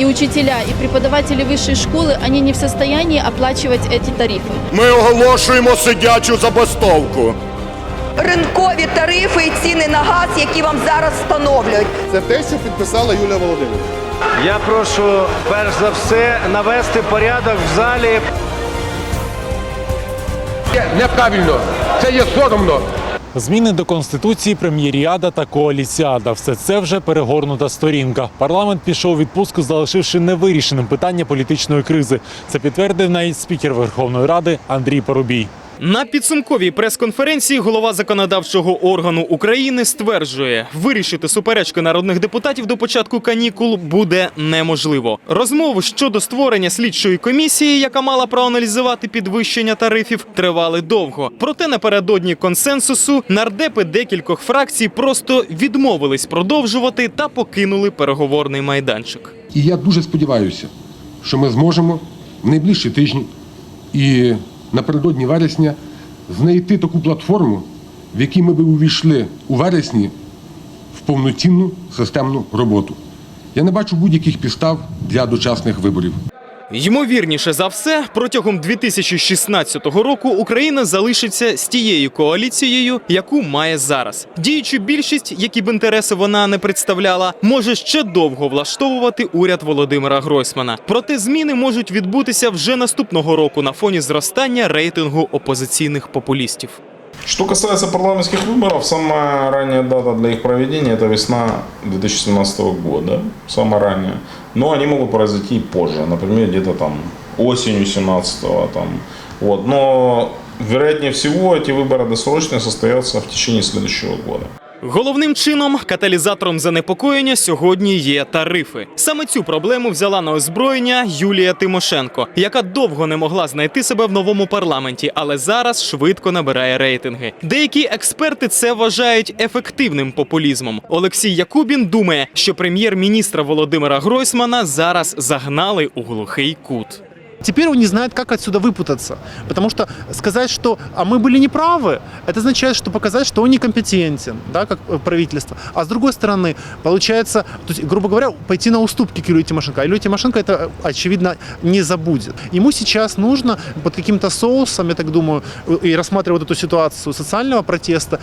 и учителя, и преподаватели высшей школы, они не в состоянии оплачивать эти тарифы. Ми оголошуємо сидячу забастовку. ринкові тарифи і ціни на газ, які вам зараз встановлюють. Це те, що підписала Юлія Володимирівна. Я прошу перш за все навести порядок в залі. неправильно. Це є соромно. Зміни до конституції, прем'єріада та коаліціада все це вже перегорнута сторінка. Парламент пішов у відпустку, залишивши невирішеним питання політичної кризи. Це підтвердив навіть спікер Верховної Ради Андрій Парубій. На підсумковій прес-конференції голова законодавчого органу України стверджує, вирішити суперечки народних депутатів до початку канікул буде неможливо. Розмови щодо створення слідчої комісії, яка мала проаналізувати підвищення тарифів, тривали довго. Проте напередодні консенсусу нардепи декількох фракцій просто відмовились продовжувати та покинули переговорний майданчик. І я дуже сподіваюся, що ми зможемо в найближчі тижні і напередодні вересня знайти таку платформу, в якій ми би увійшли у вересні в повноцінну системну роботу. Я не бачу будь-яких підстав для дочасних виборів. Ймовірніше за все, протягом 2016 року Україна залишиться з тією коаліцією, яку має зараз. Діючу більшість, які б інтереси вона не представляла, може ще довго влаштовувати уряд Володимира Гройсмана. Проте зміни можуть відбутися вже наступного року на фоні зростання рейтингу опозиційних популістів. Что касается парламентских выборов, самая ранняя дата для их проведения это весна 2017 года, самая ранняя. Но они могут произойти и позже, например, где-то там осенью 17 там. Вот. Но вероятнее всего эти выборы досрочные состоятся в течение следующего года. Головним чином каталізатором занепокоєння сьогодні є тарифи. Саме цю проблему взяла на озброєння Юлія Тимошенко, яка довго не могла знайти себе в новому парламенті, але зараз швидко набирає рейтинги. Деякі експерти це вважають ефективним популізмом. Олексій Якубін думає, що прем'єр-міністра Володимира Гройсмана зараз загнали у глухий кут. Теперь он не знает, как отсюда выпутаться. Потому что сказать, что а мы были неправы, это означает, что показать, что он некомпетентен, да, как э, правительство. А с другой стороны, получается, то есть, грубо говоря, пойти на уступки к Юлии Тимошенко. А Юлия Тимошенко это, э, очевидно, не забудет. Ему сейчас нужно под каким-то соусом, я так думаю, э, и рассматривая вот эту ситуацию социального протеста,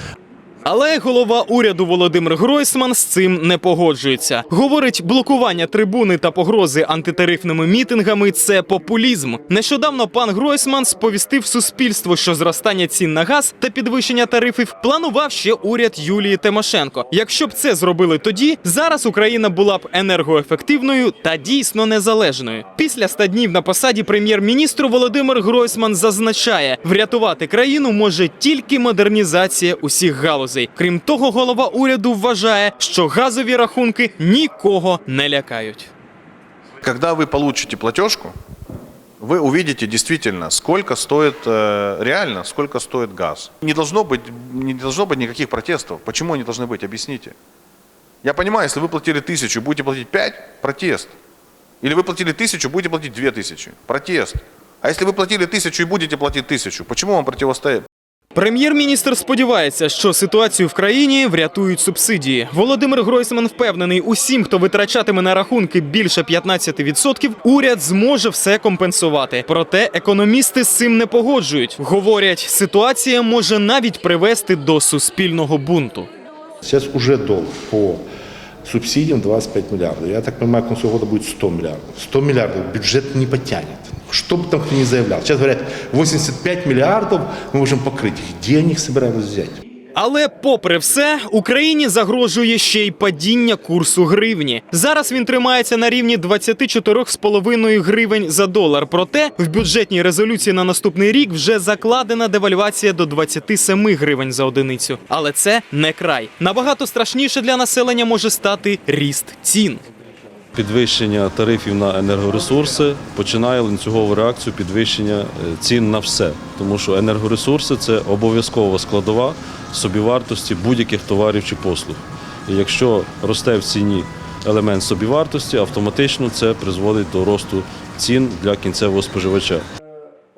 але голова уряду Володимир Гройсман з цим не погоджується. Говорить, блокування трибуни та погрози антитарифними мітингами це популізм. Нещодавно пан Гройсман сповістив суспільству, що зростання цін на газ та підвищення тарифів планував ще уряд Юлії Тимошенко. Якщо б це зробили тоді, зараз Україна була б енергоефективною та дійсно незалежною. Після ста днів на посаді прем'єр-міністру Володимир Гройсман зазначає, врятувати країну може тільки модернізація усіх галузей Крім того, голова уряду вважає, що газові рахунки нікого не лякають. Когда вы получите платежку, вы увидите действительно, сколько стоит э, реально, сколько стоит газ. Не должно быть, не должно быть никаких протестов. Почему они должны быть? Объясните. Я понимаю, если вы платили тысячу, будете платить пять, протест. Или вы платили тысячу, будете платить две тысячи, протест. А если вы платили тысячу и будете платить тысячу, почему вам противостоять? Прем'єр-міністр сподівається, що ситуацію в країні врятують субсидії. Володимир Гройсман впевнений, усім, хто витрачатиме на рахунки більше 15%, уряд зможе все компенсувати. Проте економісти з цим не погоджують. Говорять, ситуація може навіть привести до суспільного бунту. Сейчас уже долг по субсидиям 25 миллиардов. Я так понимаю, к концу года будет 100 миллиардов. 100 миллиардов бюджет не потянет. Что бы там кто ни заявлял. Сейчас говорят, 85 миллиардов мы можем покрыть. Где они их собираются взять? Але, попри все, Україні загрожує ще й падіння курсу гривні. Зараз він тримається на рівні 24,5 гривень за долар. Проте в бюджетній резолюції на наступний рік вже закладена девальвація до 27 гривень за одиницю. Але це не край. Набагато страшніше для населення може стати ріст цін. Підвищення тарифів на енергоресурси починає ланцюгову реакцію підвищення е, цін на все, тому що енергоресурси це обов'язкова складова собівартості будь-яких товарів чи послуг. І якщо росте в ціні елемент собівартості, автоматично це призводить до росту цін для кінцевого споживача.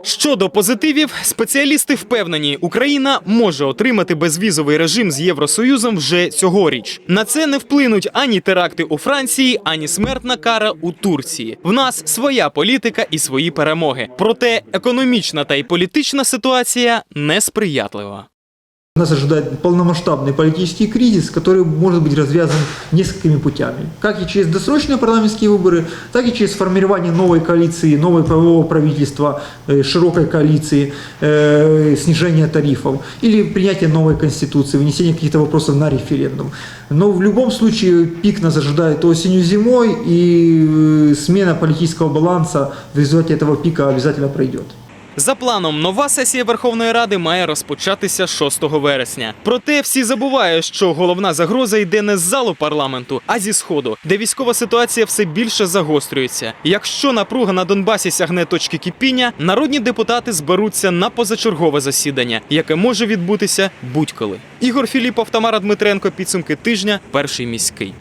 Щодо позитивів, спеціалісти впевнені, Україна може отримати безвізовий режим з Євросоюзом вже цьогоріч. На це не вплинуть ані теракти у Франції, ані смертна кара у Турції. В нас своя політика і свої перемоги. Проте економічна та й політична ситуація несприятлива. Нас ожидает полномасштабный политический кризис, который может быть развязан несколькими путями. Как и через досрочные парламентские выборы, так и через формирование новой коалиции, нового правового правительства, э, широкой коалиции, э, снижение тарифов или принятие новой конституции, вынесение каких-то вопросов на референдум. Но в любом случае пик нас ожидает осенью-зимой, и э, смена политического баланса в результате этого пика обязательно пройдет. За планом, нова сесія Верховної Ради має розпочатися 6 вересня. Проте всі забувають, що головна загроза йде не з залу парламенту, а зі сходу, де військова ситуація все більше загострюється. Якщо напруга на Донбасі сягне точки кипіння, народні депутати зберуться на позачергове засідання, яке може відбутися будь-коли. Ігор Філіпов, Тамара Дмитренко. Підсумки тижня. Перший міський.